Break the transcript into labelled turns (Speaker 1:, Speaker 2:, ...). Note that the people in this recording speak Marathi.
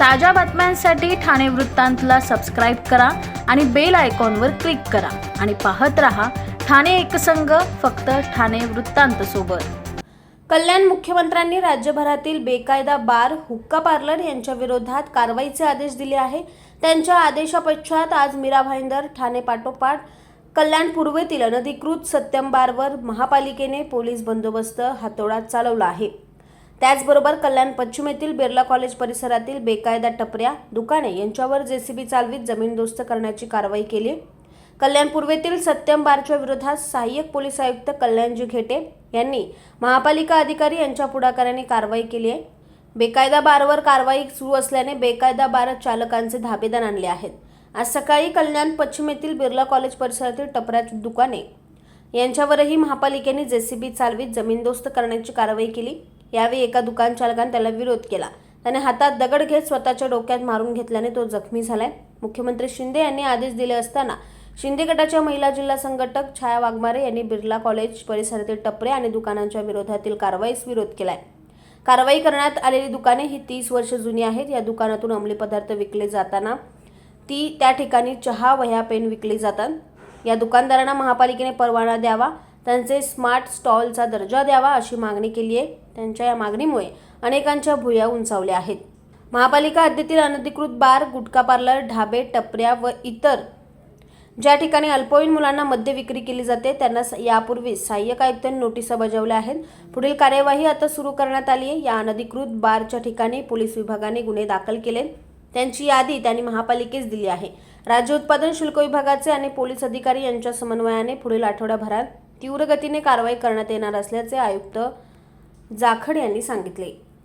Speaker 1: ताज्या बातम्यांसाठी ठाणे वृत्तांतला सबस्क्राईब करा आणि बेल आयकॉनवर क्लिक करा. आणि पाहत रहा ठाणे एकसंघ फक्त ठाणे वृत्तांत सोबत. कल्याण मुख्यमंत्र्यांनी राज्यभरातील बेकायदा बार हुक्का पार्लर यांच्या विरोधात कारवाईचे आदेश दिले आहे. त्यांच्या आदेशापश्चात आज मीरा भाईंदर ठाणे पाठोपाठ कल्याण पूर्वेतील अनधिकृत सत्यम बारवर महापालिकेने पोलीस बंदोबस्त हातोडात चालवला आहे. त्याचबरोबर कल्याण पश्चिमेतील बिर्ला कॉलेज परिसरातील बेकायदा टपऱ्या दुकाने यांच्यावर जेसीबी चालवीत जमीनदोस्त करण्याची कारवाई केली. कल्याण पूर्वेतील सत्यम बारच्या विरोधात सहाय्यक पोलीस आयुक्त कल्याणजी घेटे यांनी महापालिका अधिकारी यांच्या पुढाकाराने कारवाई केली आहे. बेकायदा बारवर कारवाई सुरू असल्याने बेकायदा बार चालकांचे धाबेदार आणले आहेत. आज सकाळी कल्याण पश्चिमेतील बिर्ला कॉलेज परिसरातील टपऱ्या दुकाने यांच्यावरही महापालिकेने जेसीबी चालवीत जमीनदोस्त करण्याची कारवाई केली. यावेळी एका दुकान चालकाने त्याला विरोध केला. त्याने हातात दगड घेत स्वतःच्या डोक्यात मारून घेतल्याने तो जखमी झालाय. मुख्यमंत्री शिंदे यांनी आदेश दिले असताना शिंदे गटाच्या महिला जिल्हा संघटक छाया वाघमारे यांनी बिर्ला कॉलेज परिसरातील टपरे आणि दुकानांच्या विरोधातील कारवाईस विरोध केलाय. कारवाई करण्यात आलेली दुकाने ही तीस वर्ष जुनी आहेत. या दुकानातून अंमली पदार्थ विकले जाताना ती त्या ठिकाणी चहा वह्या पेन विकली जातात. या दुकानदारांना महापालिकेने परवाना द्यावा त्यांचे स्मार्ट स्टॉलचा दर्जा द्यावा अशी मागणी केली आहे त्यांच्या या मागणीमुळे अनेकांच्या भुया उंचावल्या आहेत. महापालिका हद्दीतील अनधिकृत बार गुटखा पार्लर ढाबे टपऱ्या व इतर ज्या ठिकाणी अल्पवयीन मुलांना मद्य विक्री केली जाते त्यांना स- यापूर्वी सहाय्यक आयुक्तांनी नोटिसा बजावल्या आहेत. पुढील कार्यवाही आता सुरू करण्यात आली आहे. या अनधिकृत बारच्या ठिकाणी पोलीस विभागाने गुन्हे दाखल केले. त्यांची यादी त्यांनी महापालिकेस दिली आहे. राज्य उत्पादन शुल्क विभागाचे आणि पोलीस अधिकारी यांच्या समन्वयाने पुढील आठवड्याभरात तीव्र गतीने कारवाई करण्यात येणार असल्याचे आयुक्त जाखड यांनी सांगितले.